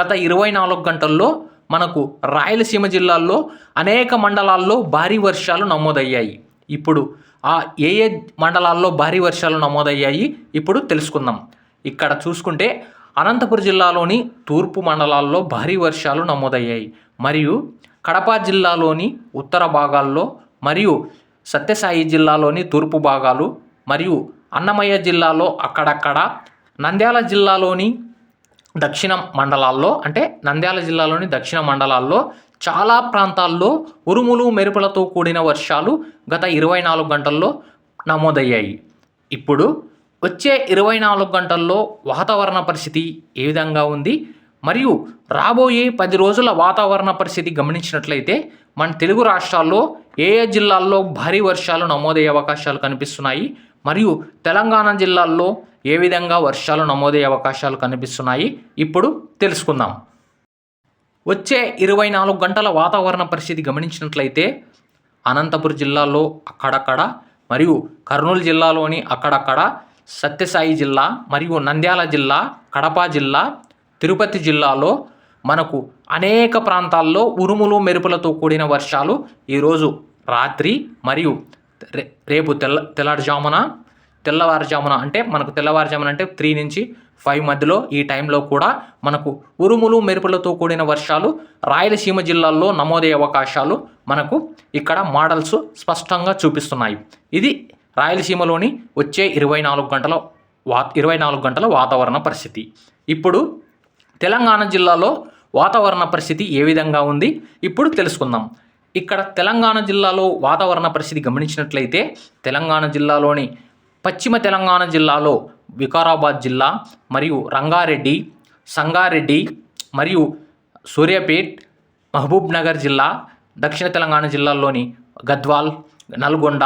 గత ఇరవై నాలుగు గంటల్లో మనకు రాయలసీమ జిల్లాల్లో అనేక మండలాల్లో భారీ వర్షాలు నమోదయ్యాయి. ఇప్పుడు ఆ ఏ ఏ మండలాల్లో భారీ వర్షాలు నమోదయ్యాయి ఇప్పుడు తెలుసుకుందాం. ఇక్కడ చూసుకుంటే అనంతపురం జిల్లాలోని తూర్పు మండలాల్లో భారీ వర్షాలు నమోదయ్యాయి. మరియు కడప జిల్లాలోని ఉత్తర భాగాల్లో మరియు సత్యసాయి జిల్లాలోని తూర్పు భాగాలు మరియు అన్నమయ్య జిల్లాలో అక్కడక్కడ నంద్యాల జిల్లాలోని దక్షిణ మండలాల్లో అంటే నంద్యాల జిల్లాలోని దక్షిణ మండలాల్లో చాలా ప్రాంతాల్లో ఉరుములు మెరుపులతో కూడిన వర్షాలు గత ఇరవై నాలుగు గంటల్లో నమోదయ్యాయి. ఇప్పుడు వచ్చే ఇరవై నాలుగు గంటల్లో వాతావరణ పరిస్థితి ఏ విధంగా ఉంది? మరియు రాబోయే పది రోజుల వాతావరణ పరిస్థితి గమనించినట్లయితే మన తెలుగు రాష్ట్రాల్లో ఏ ఏ జిల్లాల్లో భారీ వర్షాలు నమోదయ్యే అవకాశాలు కనిపిస్తున్నాయి? మరియు తెలంగాణ జిల్లాల్లో ఏ విధంగా వర్షాలు నమోదయ్యే అవకాశాలు కనిపిస్తున్నాయి? ఇప్పుడు తెలుసుకుందాం. వచ్చే ఇరవై నాలుగు గంటల వాతావరణ పరిస్థితి గమనించినట్లయితే అనంతపురం జిల్లాలో అక్కడక్కడ మరియు కర్నూలు జిల్లాలోని అక్కడక్కడ సత్యసాయి జిల్లా మరియు నంద్యాల జిల్లా కడప జిల్లా తిరుపతి జిల్లాలో మనకు అనేక ప్రాంతాల్లో ఉరుములు మెరుపులతో కూడిన వర్షాలు ఈరోజు రాత్రి మరియు రేపు తెల్ల తెల్లవారుజామున తెల్లవారుజామున అంటే మనకు తెల్లవారుజామున అంటే త్రీ నుంచి ఫైవ్ మధ్యలో ఈ టైంలో కూడా మనకు ఉరుములు మెరుపులతో కూడిన వర్షాలు రాయలసీమ జిల్లాల్లో నమోదయ్యే అవకాశాలు మనకు ఇక్కడ మోడల్స్ స్పష్టంగా చూపిస్తున్నాయి. ఇది రాయలసీమలోని వచ్చే ఇరవై నాలుగు గంటల వా ఇరవై నాలుగు గంటల వాతావరణ పరిస్థితి. ఇప్పుడు తెలంగాణ జిల్లాలో వాతావరణ పరిస్థితి ఏ విధంగా ఉంది? ఇప్పుడు తెలుసుకుందాం. ఇక్కడ తెలంగాణ జిల్లాలో వాతావరణ పరిస్థితి గమనించినట్లయితే తెలంగాణ జిల్లాలోని పశ్చిమ తెలంగాణ జిల్లాలో వికారాబాద్ జిల్లా మరియు రంగారెడ్డి సంగారెడ్డి మరియు సూర్యాపేట్ మహబూబ్ నగర్ జిల్లా దక్షిణ తెలంగాణ జిల్లాల్లోని గద్వాల్ నల్గొండ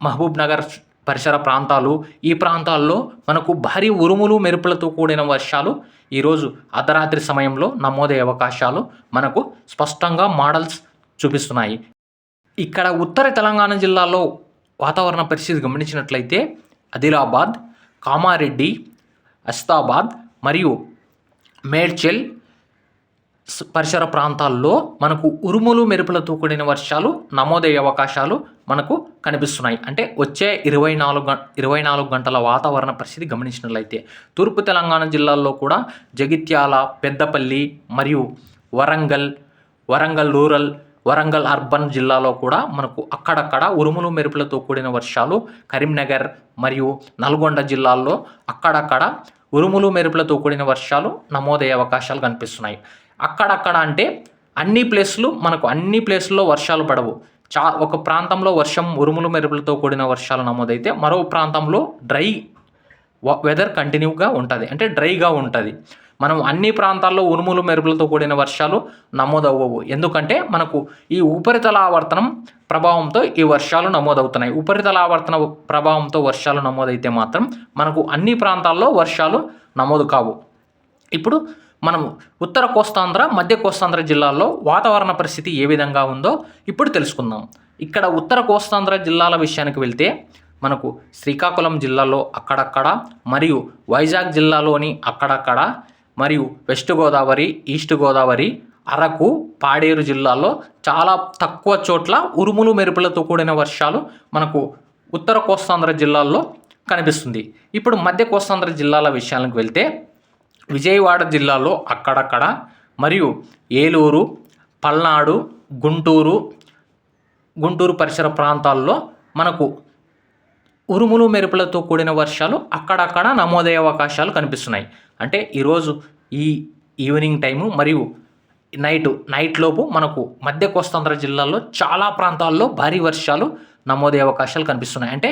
మహబూబ్ నగర్ పరిసర ప్రాంతాలు ఈ ప్రాంతాల్లో మనకు భారీ ఉరుములు మెరుపులతో కూడిన వర్షాలు ఈరోజు అర్ధరాత్రి సమయంలో నమోదయ్యే అవకాశాలు మనకు స్పష్టంగా మోడల్స్ చూపిస్తున్నాయి. ఇక్కడ ఉత్తర తెలంగాణ జిల్లాలో వాతావరణ పరిస్థితి గమనించినట్లయితే ఆదిలాబాద్ కామారెడ్డి అస్తాబాద్ మరియు మేడ్చల్ పరిసర ప్రాంతాల్లో మనకు ఉరుములు మెరుపులతో కూడిన వర్షాలు నమోదయ్యే అవకాశాలు మనకు కనిపిస్తున్నాయి. అంటే వచ్చే ఇరవై నాలుగు గం ఇరవై నాలుగు గంటల వాతావరణ పరిస్థితి గమనించినట్లయితే తూర్పు తెలంగాణ జిల్లాల్లో కూడా జగిత్యాల పెద్దపల్లి మరియు వరంగల్ వరంగల్ రూరల్ వరంగల్ అర్బన్ జిల్లాలో కూడా మనకు అక్కడక్కడ ఉరుములు మెరుపులతో కూడిన వర్షాలు కరీంనగర్ మరియు నల్గొండ జిల్లాల్లో అక్కడక్కడ ఉరుములు మెరుపులతో కూడిన వర్షాలు నమోదయ్యే అవకాశాలు కనిపిస్తున్నాయి. అక్కడక్కడ అంటే అన్ని ప్లేస్లు మనకు అన్ని ప్లేస్ల్లో వర్షాలు పడవు. చా ఒక ప్రాంతంలో వర్షం ఉరుములు మెరుపులతో కూడిన వర్షాలు నమోదైతే మరో ప్రాంతంలో డ్రై వ- వెదర్ కంటిన్యూగా ఉంటుంది. అంటే డ్రైగా ఉంటుంది. మనం అన్ని ప్రాంతాల్లో ఉరుములు మెరుపులతో కూడిన వర్షాలు నమోదవ్వవు. ఎందుకంటే మనకు ఈ ఉపరితల ఆవర్తనం ప్రభావంతో ఈ వర్షాలు నమోదవుతున్నాయి. ఉపరితల ఆవర్తన ప్రభావంతో వర్షాలు నమోదైతే మాత్రం మనకు అన్ని ప్రాంతాల్లో వర్షాలు నమోదు కావు. ఇప్పుడు మనం ఉత్తర కోస్తాంధ్ర మధ్య కోస్తాంధ్ర జిల్లాల్లో వాతావరణ పరిస్థితి ఏ విధంగా ఉందో ఇప్పుడు తెలుసుకుందాం. ఇక్కడ ఉత్తర కోస్తాంధ్ర జిల్లాల విషయానికి వెళ్తే మనకు శ్రీకాకుళం జిల్లాలో అక్కడక్కడ మరియు వైజాగ్ జిల్లాలోని అక్కడక్కడ మరియు వెస్ట్ గోదావరి ఈస్ట్ గోదావరి అరకు పాడేరు జిల్లాలో చాలా తక్కువ చోట్ల ఉరుములు మెరుపులతో కూడిన వర్షాలు మనకు ఉత్తర కోస్తాంధ్ర జిల్లాల్లో కనిపిస్తుంది. ఇప్పుడు మధ్య కోస్తాంధ్ర జిల్లాల విషయానికి వెళ్తే విజయవాడ జిల్లాలో అక్కడక్కడ మరియు ఏలూరు పల్నాడు గుంటూరు గుంటూరు పరిసర ప్రాంతాల్లో మనకు ఉరుములు మెరుపులతో కూడిన వర్షాలు అక్కడక్కడ నమోదయ్యే అవకాశాలు కనిపిస్తున్నాయి. అంటే ఈరోజు ఈ ఈవినింగ్ టైము మరియు నైట్ నైట్ లోపు మనకు మధ్య కోస్తాంధ్ర జిల్లాల్లో చాలా ప్రాంతాల్లో భారీ వర్షాలు నమోదయ్యే అవకాశాలు కనిపిస్తున్నాయి. అంటే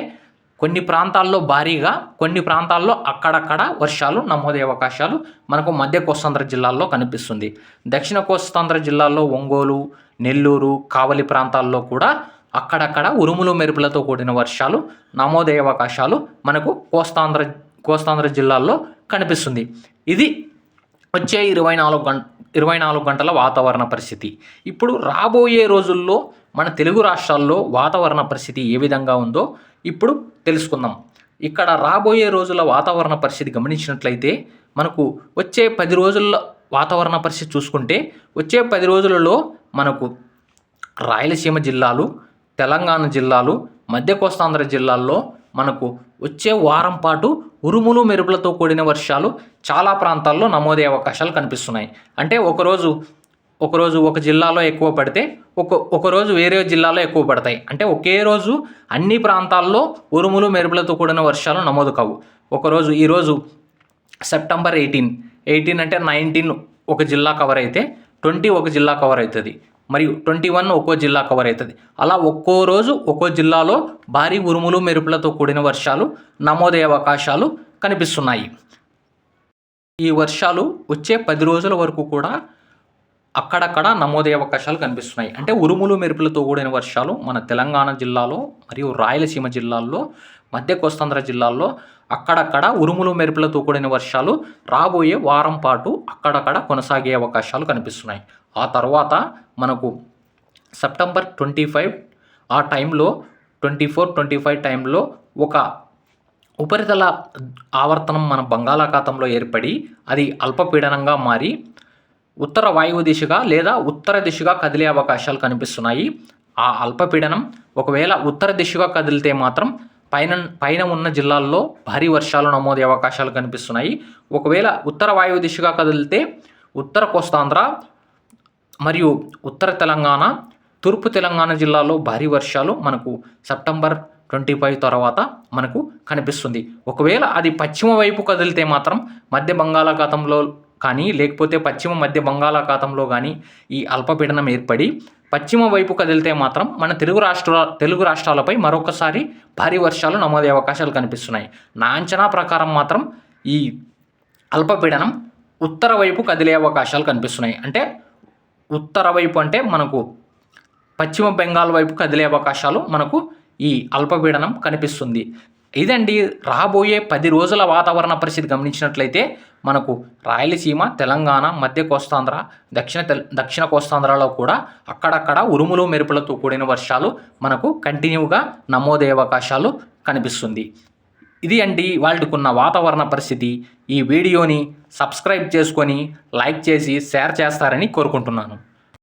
కొన్ని ప్రాంతాల్లో భారీగా కొన్ని ప్రాంతాల్లో అక్కడక్కడ వర్షాలు నమోదయ్యే అవకాశాలు మనకు మధ్య కోస్తాంధ్ర జిల్లాల్లో కనిపిస్తుంది. దక్షిణ కోస్తాంధ్ర జిల్లాల్లో ఒంగోలు నెల్లూరు కావలి ప్రాంతాల్లో కూడా అక్కడక్కడ ఉరుములు మెరుపులతో కూడిన వర్షాలు నమోదయ్యే అవకాశాలు మనకు కోస్తాంధ్ర కోస్తాంధ్ర జిల్లాల్లో కనిపిస్తుంది. ఇది వచ్చే ఇరవై నాలుగు గంట ఇరవై నాలుగు గంటల వాతావరణ పరిస్థితి. ఇప్పుడు రాబోయే రోజుల్లో మన తెలుగు రాష్ట్రాల్లో వాతావరణ పరిస్థితి ఏ విధంగా ఉందో ఇప్పుడు తెలుసుకుందాం. ఇక్కడ రాబోయే రోజుల వాతావరణ పరిస్థితి గమనించినట్లయితే మనకు వచ్చే పది రోజుల వాతావరణ పరిస్థితి చూసుకుంటే వచ్చే పది రోజులలో మనకు రాయలసీమ జిల్లాలు తెలంగాణ జిల్లాలు మధ్య కోస్తాంధ్ర జిల్లాల్లో మనకు వచ్చే వారం పాటు ఉరుములు మెరుపులతో కూడిన వర్షాలు చాలా ప్రాంతాల్లో నమోదయ్యే అవకాశాలు కనిపిస్తున్నాయి. అంటే ఒకరోజు ఒకరోజు ఒక జిల్లాలో ఎక్కువ పడితే ఒక ఒకరోజు వేరే జిల్లాలో ఎక్కువ పడతాయి. అంటే ఒకే రోజు అన్ని ప్రాంతాల్లో ఉరుములు మెరుపులతో కూడిన వర్షాలు నమోదు కావు. ఒకరోజు ఈరోజు సెప్టెంబర్ ఎయిటీన్. ఎయిటీన్ అంటే నైన్టీన్ ఒక జిల్లా కవర్ అయితే ట్వంటీ ఒక జిల్లా కవర్ అవుతుంది. మరియు ట్వంటీ వన్ ఒక్కో జిల్లా కవర్ అవుతుంది. అలా ఒక్కో రోజు ఒక్కో జిల్లాలో భారీ ఉరుములు మెరుపులతో కూడిన వర్షాలు నమోదయ్యే అవకాశాలు కనిపిస్తున్నాయి. ఈ వర్షాలు వచ్చే పది రోజుల వరకు కూడా అక్కడక్కడ నమోదయ్యే అవకాశాలు కనిపిస్తున్నాయి. అంటే ఉరుములు మెరుపులతో కూడిన వర్షాలు మన తెలంగాణ జిల్లాలో మరియు రాయలసీమ జిల్లాల్లో మధ్య కోస్తాంధ్ర జిల్లాల్లో అక్కడక్కడ ఉరుములు మెరుపులతో కూడిన వర్షాలు రాబోయే వారం పాటు అక్కడక్కడ కొనసాగే అవకాశాలు కనిపిస్తున్నాయి. ఆ తర్వాత మనకు సెప్టెంబర్ ట్వంటీ ఫైవ్ ఆ టైంలో ట్వంటీ ఫోర్ ట్వంటీ ఫైవ్ టైంలో ఒక ఉపరితల ఆవర్తనం మన బంగాళాఖాతంలో ఏర్పడి అది అల్పపీడనంగా మారి ఉత్తర వాయువు దిశగా లేదా ఉత్తర దిశగా కదిలే అవకాశాలు కనిపిస్తున్నాయి. ఆ అల్పపీడనం ఒకవేళ ఉత్తర దిశగా కదిలితే మాత్రం పైన పైన ఉన్న జిల్లాల్లో భారీ వర్షాలు నమోదయ్యే అవకాశాలు కనిపిస్తున్నాయి. ఒకవేళ ఉత్తర వాయువు దిశగా కదిలితే ఉత్తర కోస్తాంధ్ర మరియు ఉత్తర తెలంగాణ తూర్పు తెలంగాణ జిల్లాలో భారీ వర్షాలు మనకు సెప్టెంబర్ ట్వంటీ ఫైవ్ తర్వాత మనకు కనిపిస్తుంది. ఒకవేళ అది పశ్చిమ వైపు కదిలితే మాత్రం మధ్య బంగాళాఖాతంలో కానీ లేకపోతే పశ్చిమ మధ్య బంగాళాఖాతంలో కానీ ఈ అల్పపీడనం ఏర్పడి పశ్చిమ వైపు కదిలితే మాత్రం మన తెలుగు రాష్ట్ర తెలుగు రాష్ట్రాలపై మరొకసారి భారీ వర్షాలు నమోదే అవకాశాలు కనిపిస్తున్నాయి. నా అంచనా ప్రకారం మాత్రం ఈ అల్పపీడనం ఉత్తర వైపు కదిలే అవకాశాలు కనిపిస్తున్నాయి. అంటే ఉత్తర వైపు అంటే మనకు పశ్చిమ బెంగాల్ వైపు కదిలే అవకాశాలు మనకు ఈ అల్పపీడనం కనిపిస్తుంది. ఇదండి రాబోయే పది రోజుల వాతావరణ పరిస్థితి గమనించినట్లయితే మనకు రాయలసీమ తెలంగాణ మధ్య కోస్తాంధ్ర దక్షిణ తెల్ దక్షిణ కోస్తాంధ్రలో కూడా అక్కడక్కడ ఉరుములు మెరుపులతో కూడిన వర్షాలు మనకు కంటిన్యూగా నమోదయ్యే అవకాశాలు కనిపిస్తుంది. ఇది అండి వాళ్ళకున్న వాతావరణ పరిస్థితి. ఈ వీడియోని సబ్స్క్రైబ్ చేసుకొని లైక్ చేసి షేర్ చేస్తారని కోరుకుంటున్నాను.